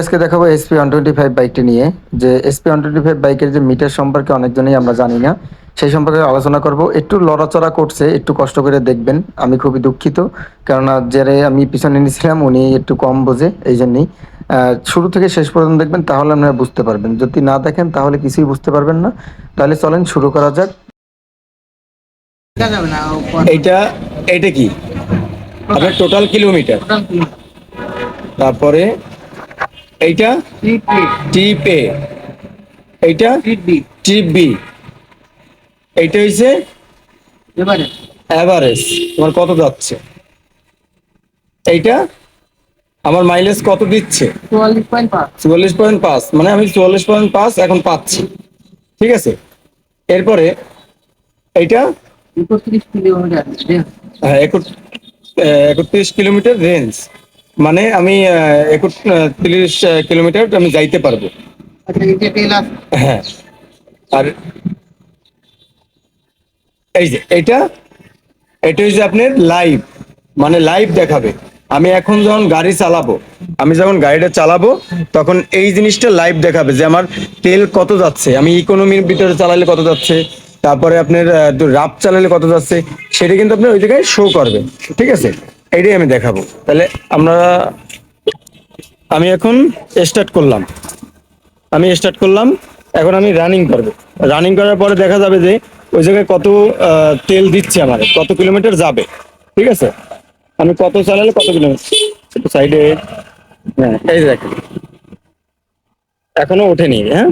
আজকে দেখাবো SP one twenty five বাইকটি নিয়ে। যে এসপি ওয়ান টোয়েন্টি ফাইভ বাইকের যে মিটার সম্পর্কে অনেকজনই আমরা জানি না সেই সম্পর্কে আলোচনা করব। একটু লড়াচড়া করছে একটু কষ্ট করে দেখবেন আমি খুবই দুঃখিত। কেননা যারে আমি পিছনে নিয়েছিলাম উনি একটু কম বোঝে এই জন্যই শুরু থেকে শেষ পর্যন্ত দেখবেন তাহলে আপনারা বুঝতে পারবেন। যদি না দেখেন তাহলে কিছুই বুঝতে পারবেন না। তাহলে চলেন শুরু করা যাক। এইটা এটা কি? আপনার টোটাল কিলোমিটার তারপরে এইটা? টিপ। এ এইটা? টিপ বি এইটা হইছে অ্যাভারেজ তোমার কত যাচ্ছে? এইটা? আমার মাইলেজ কত দিচ্ছে? চুয়াল্লিশ পয়েন্ট পাঁচ। মানে আমি চুয়াল্লিশ পয়েন্ট পাঁচ এখন পাচ্ছি। ঠিক আছে? এরপরে এইটা? একত্রিশ কিলোমিটার হ্যাঁ একত্রিশ কিলোমিটার রেঞ্জ। মানে আমি একত্রিশ কিলোমিটার আমি যাইতে পারব। আচ্ছা হ্যাঁ। আর এই যে এটা এটা হচ্ছে আপনার লাইভ মানে লাইভ দেখাবে। আমি এখন যখন গাড়ি চালাবো আমি যখন গাড়িটা চালাবো তখন এই জিনিসটা লাইভ দেখাবে যে আমার তেল কত যাচ্ছে। আমি ইকোনমির ভিতরে চালালে কত যাচ্ছে তারপরে আপনার রাপ চালালে কত যাচ্ছে সেটা কিন্তু আপনার ওই জায়গায় শো করবে ঠিক আছে? এইটাই আমি দেখাবো। তাহলে আমরা আমি এখন স্টার্ট করলাম। আমি স্টার্ট করলাম এখন আমি রানিং করব। রানিং করার পরে দেখা যাবে যে ওই জায়গায় কত তেল দিচ্ছে আমার কত কিলোমিটার যাবে। ঠিক আছে? আমি কত চালালে কত কিলোমিটার সাইডে হ্যাঁ এই দেখেন। এখনও ওঠেনি হ্যাঁ,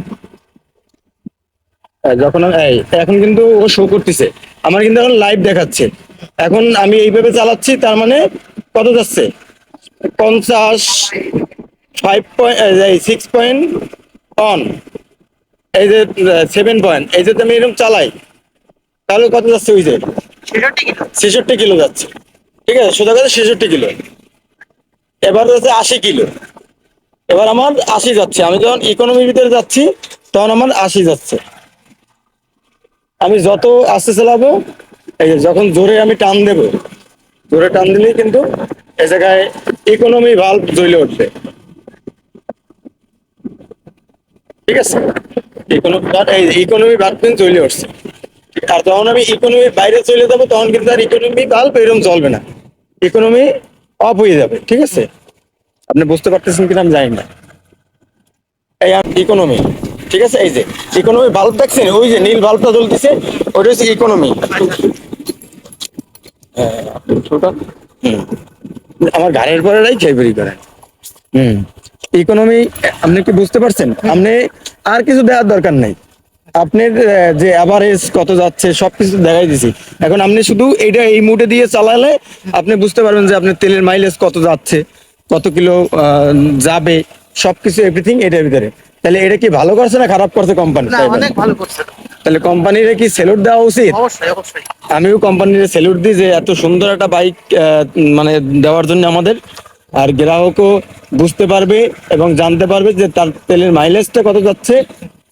যখন এই এখন কিন্তু ও শো করতেছে। আমার কিন্তু এখন লাইভ দেখাচ্ছে। এখন আমি এইভাবে চালাচ্ছি তার মানে কত যাচ্ছে? পঞ্চাশ five point six point on এই যে সেভেন পয়েন্ট এই যে আমি এরকম চালাই তাহলে কত যাচ্ছে ওই যে? ছেষট্টি কিলো। যাচ্ছে। ঠিক আছে সোজা কথা ছেষট্টি কিলো। এবার যাচ্ছে আশি কিলো। এবার আমার আশি যাচ্ছে। আমি যখন ইকোনমির ভিতরে যাচ্ছি তখন আমার আশি যাচ্ছে। আমি যত আস্তে চালাবো এই যে যখন জোরে আমি টান দেবো, জোরে টান দিলেই কিন্তু এ জায়গায় ইকোনমি ভাল্ব জ্বলে উঠবে। ঠিক আছে? ইকোনমি এই ইকোনমি কিন্তু চলে উঠছে। আর যখন আমি ইকোনমি বাইরে চলে যাব, তখন কিন্তু আর ইকোনমি ভাল্ব এরকম চলবে না। ইকোনমি অফ হয়ে যাবে, ঠিক আছে? আপনি বুঝতে পারতেছেন কিনা আমি জানি না। এই ইকোনমি ঠিক আছে? এই যে ইকোনমি বাল্ব দেখছেন? ওই যে নীল বাল্বটা জ্বলতেছে, ওটা হচ্ছে ইকোনমি আমার গাড়ির পরে রাই খেয়ে করেন। হুম। ইকোনমি, আপনি কি বুঝতে পারছেন? আপনি আর কিছু দেওয়ার দরকার নাই। আপনার যে অ্যাভারেজ কত যাচ্ছে, সবকিছু দেখাই দিছি। এখন আপনি শুধু এইটা এই মুডে দিয়ে চালালে আপনি বুঝতে পারবেন যে আপনার তেলের মাইলেজ কত যাচ্ছে, কত কিলো যাবে, সবকিছু এভরিথিং এটার ভিতরে। তাহলে এটা কি ভালো করছে না খারাপ করছে কোম্পানি না অনেক ভালো করছে। তাহলে কোম্পানির কি সেলুট দেওয়া উচিত? অবশ্যই অবশ্যই। আমিও কোম্পানির স্যালুট দিই যে এত সুন্দর একটা বাইক মানে দেওয়ার জন্য আমাদের। আর গ্রাহকও বুঝতে পারবে এবং জানতে পারবে যে তার তেলের মাইলেজটা কত যাচ্ছে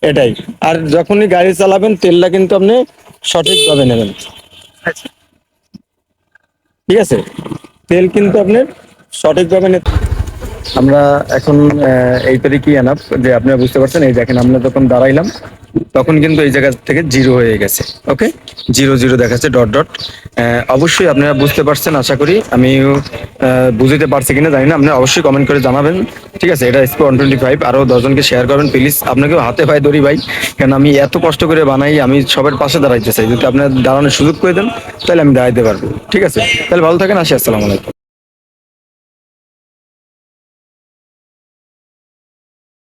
এটাই। আর যখনই গাড়ি চালাবেন তেলটা কিন্তু আপনি সঠিকভাবে নেবেন। ঠিক আছে? তেল কিন্তু আপনি সঠিকভাবে নে আমরা এখন এই তারিখই আনাপ যে আপনারা বুঝতে পারছেন, এই দেখেন আমরা যখন দাঁড়াইলাম, তখন কিন্তু এই জায়গা থেকে জিরো হয়ে গেছে, ওকে? জিরো জিরো দেখাচ্ছে, ডট ডট। অবশ্যই আপনারা বুঝতে পারছেন, আশা করি। আমি বুঝতে পারছি কিনা, জানি না। আপনি অবশ্যই কমেন্ট করে জানাবেন। ঠিক আছে, এটা এসপি ওয়ান টোয়েন্টি ফাইভ। আরও দশজনকে শেয়ার করবেন প্লিজ আপনাকেও হাতে পায়ে দড়ি ভাই। কারণ আমি এত কষ্ট করে বানাই, আমি সবার পাশে দাঁড়াইতে চাই। যদি আপনার দাঁড়ানোর সুযোগ করে দেন, তাহলে আমি দাঁড়াইতে পারব। ঠিক আছে? তাহলে ভালো থাকেন, আসি, আসসালামু আলাইকুম।